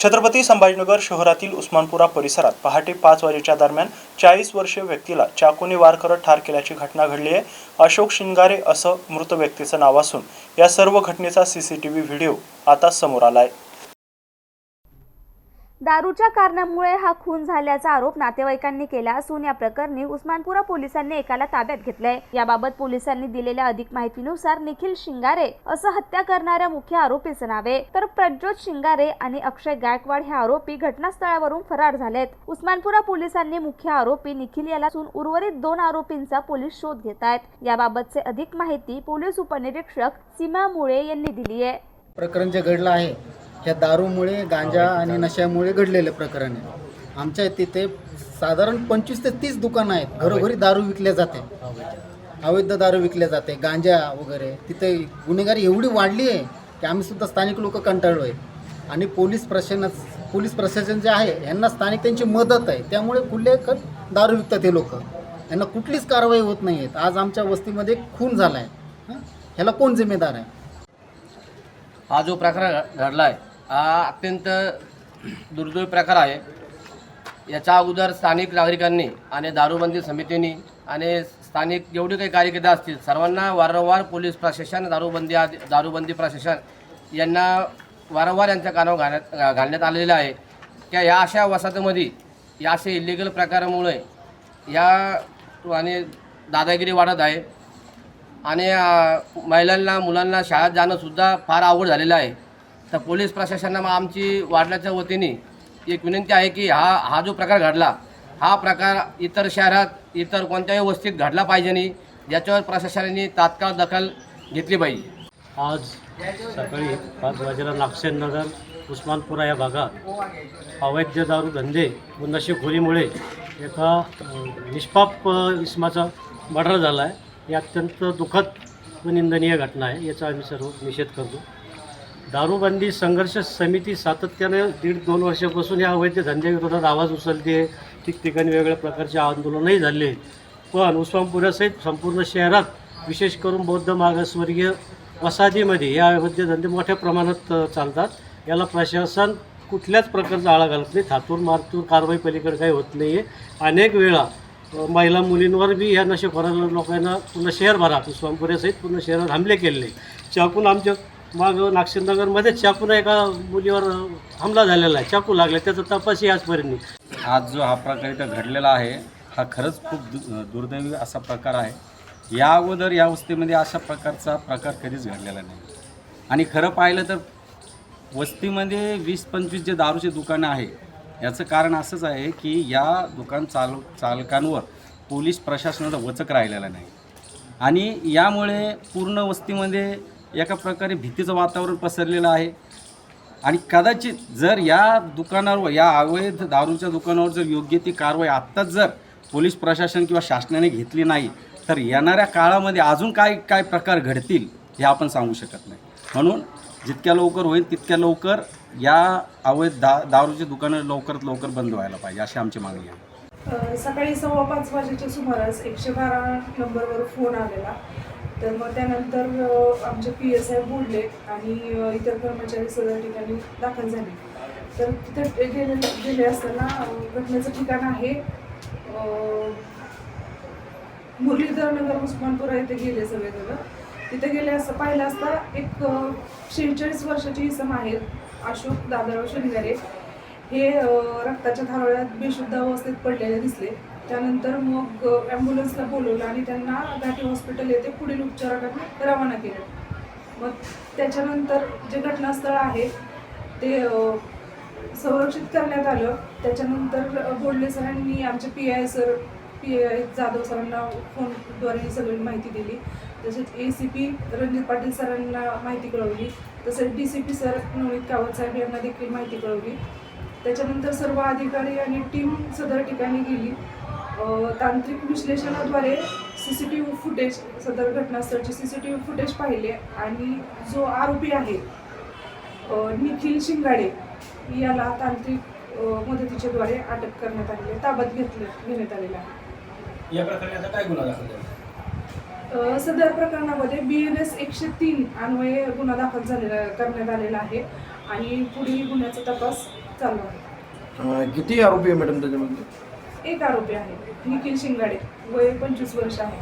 छत्रपती संभाजीनगर शहरातील उस्मानपुरा परिसरात पहाटे पाच वाजेच्या दरम्यान चाळीस वर्षीय व्यक्तीला चाकूने वार करत ठार केल्याची घटना घडली आहे. अशोक शिंगारे असं मृत व्यक्तीचं नाव असून या सर्व घटनेचा सीसीटीव्ही व्हिडिओ आता समोर आला आहे दारूच्या कारणामुळे हा खून झाल्याचा आरोप नातेवाईकांनी केला असून या प्रकरणी उस्मानपुरा पोलिसांनी एकाला ताब्यात घेतलंय. याबाबत पोलिसांनी दिलेल्या अधिक माहितीनुसार निखिल शिंगारे असं हत्या करणाऱ्या मुख्य आरोपीचं नाव आहे. तर प्रज्योत शिंगारे आणि अक्षय गायकवाड हे आरोपी घटनास्थळावरून फरार झालेत. उस्मानपुरा पोलिसांनी मुख्य आरोपी निखिल याला असून उर्वरित दोन आरोपींचा पोलीस शोध घेत आहेत. याबाबतचे अधिक माहिती पोलीस उपनिरीक्षक सीमा मुळे यांनी दिली आहे. प्रकरण जे घडलं आहे ह्या दारूमुळे गांजा आणि नशामुळे घडलेलं प्रकरण आहे. आमच्या तिथे साधारण पंचवीस ते तीस दुकानं आहेत. घरोघरी दारू विकल्या जाते. अवैध. दारू विकल्या जाते. गांजा वगैरे. तिथे गुन्हेगारी एवढी वाढली आहे की आम्ही सुद्धा स्थानिक लोक कंटाळलो आहे. आणि पोलीस प्रशासन पोलीस प्रशासन जे आहे यांना स्थानिक त्यांची मदत आहे. त्यामुळे खुले खत दारू विकतात हे लोक. यांना कुठलीच कारवाई होत नाही आहेत आज आमच्या वस्तीमध्ये खून झाला आहे ह्याला कोण जिम्मेदार आहे? हा जो प्रकार घडला आहे हा अत्यंत दुर्दुळ प्रकार आहे. याच्या अगोदर स्थानिक नागरिकांनी आणि दारूबंदी समितीने आणि स्थानिक जेवढे काही कार्यकर्ते असतील सर्वांना वारंवार पोलीस प्रशासन दारूबंदी आदी दारूबंदी प्रशासन यांना वारंवार यांच्या कानावर घालण्यात घालण्यात आलेलं आहे. त्या या अशा वसाहतीमध्ये या असे इलिगल प्रकारामुळे या आणि दादागिरी वाढत आहे. आणि महिलांना मुलांना शाळेत जाणंसुद्धा फार अवघड झालेलं आहे. तर पोलीस प्रशासनाला आमची वाढल्याच्या वतीने एक विनंती आहे की हा हा जो प्रकार घडला हा प्रकार इतर शहरात इतर कोणत्याही वस्तीत घडला पाहिजे नाही. याच्यावर प्रशासनाने तात्काळ दखल घेतली पाहिजे. आज सकाळी पाच वाजेला नागसेन नगर उस्मानपुरा या भागात अवैध दारू धंदे व नशेखोरीमुळे एका निष्पाप अ, इसमाचा मर्डर झाला आहे ही अत्यंत दुःखद व निंदनीय घटना आहे याचा आम्ही सर्व निषेध करतो. दारूबंदी संघर्ष समिती सातत्याने दीड दोन वर्षापासून या अवैध धंद्याविरोधात आवाज उचलते. ठिकठिकाणी वेगवेगळ्या प्रकारचे आंदोलनही झाले. पण उस्मानपुरासहित संपूर्ण शहरात विशेष करून बौद्ध मागासवर्गीय वसाहतीमध्ये या अवैध धंदे मोठ्या प्रमाणात चालतात. याला प्रशासन कुठल्याच प्रकारचा आळा घालत नाही. थातूर मारतूर कारवाई पलीकडे काही होत नाही आहे अनेक वेळा महिला मुलींवर बी ह्या नशेखोरा लोकांना पूर्ण शहरभरात उस्मानपुऱ्यासहित पूर्ण शहरात हमले केलेले चाकून आमच्या माग नागशिंदनगरमध्ये चाकून एका मुलीवर हमला झालेला आहे. चाकू लागला त्याचा तपासही आजपर्यंत आज जो हा प्रकार इथं घडलेला आहे हा खरंच खूप दु दुर्दैवी असा प्रकार आहे. या अगोदर या वस्तीमध्ये अशा प्रकारचा प्रकार कधीच घडलेला नाही. आणि खरं पाहिलं तर वस्तीमध्ये वीस पंचवीस जे दारूचे दुकानं आहे याचं कारण असंच आहे की या दुकान चाल चालकांवर पोलीस प्रशासनाचा वचक राहिलेला नाही. आणि यामुळे पूर्ण वस्तीमध्ये एका प्रकारे भीतीचं वातावरण पसरलेलं आहे. आणि कदाचित जर या दुकानावर या अवैध दारूच्या दुकानावर जर योग्य ती कारवाई आत्ताच जर पोलीस प्रशासन किंवा शासनाने घेतली नाही तर येणाऱ्या काळामध्ये अजून काय काय प्रकार घडतील हे आपण सांगू शकत नाही. म्हणून जितक्या लवकर होईल तितक्या लवकर या अवैध दा दारूची दुकानं लवकरात लवकर बंद व्हायला पाहिजे अशी आमची मागणी आहे. सकाळी सव्वा पाच वाजेच्या सुमारास एकशे बारा नंबरवर फोन आलेला. तर मग त्यानंतर आमचे पी एस आय बोलले आणि इतर कर्मचारी सदर ठिकाणी दाखल झाले. तर तिथे गेले गेले असताना घटनेचं ठिकाण आहे अ, मुरलीधर नगर उस्मानपुरा येथे गेले सगळेजण. तिथे गेले असं पाहिलं असता एक शेहेचाळीस वर्षाची इसम आहे अशोक दादाराव शनिवारे. हे रक्ताच्या थारोळ्यात बेशुद्ध अवस्थेत पडलेले दिसले. त्यानंतर मग ॲम्ब्युलन्सला बोलवलं आणि त्यांना घाटी हॉस्पिटल येथे पुढील उपचारासाठी रवाना केलं. मग त्याच्यानंतर जे घटनास्थळ आहे ते संरक्षित करण्यात आलं. त्याच्यानंतर अ, बोडले सरांनी आमचे P I sir P I Jadhav सरांना फोनद्वारे सगळी माहिती दिली. तसेच A C P Ranjit Patil सरांना माहिती कळवली. तसेच D C P sir Navneet Kawat साहेब यांना देखील माहिती कळवली. त्याच्यानंतर सर्व अधिकारी आणि टीम सदर ठिकाणी गेली. तांत्रिक विश्लेषणाद्वारे C C T V footage सदर घटनास्थळचे C C T V footage पाहिले आणि जो आरोपी आहे निखिल शिंगाडे याला तांत्रिक मदतीच्याद्वारे अटक करण्यात आलेली ताब्यात घेतलं घेण्यात आलेलं आहे. या प्रकरणी आता काय गुन्हा दाखल सदर प्रकरणामध्ये बी एन एस एकशे तीन अन्वये गुन्हा दाखल झालेला करण्यात आलेला आहे. आणि पुढील गुन्ह्याचा तपास चालू आहे. किती आरोपी आहे मॅडम त्याच्यामध्ये? एक आरोपी आहे निखिल शिंगाडे वय पंचवीस वर्ष आहे.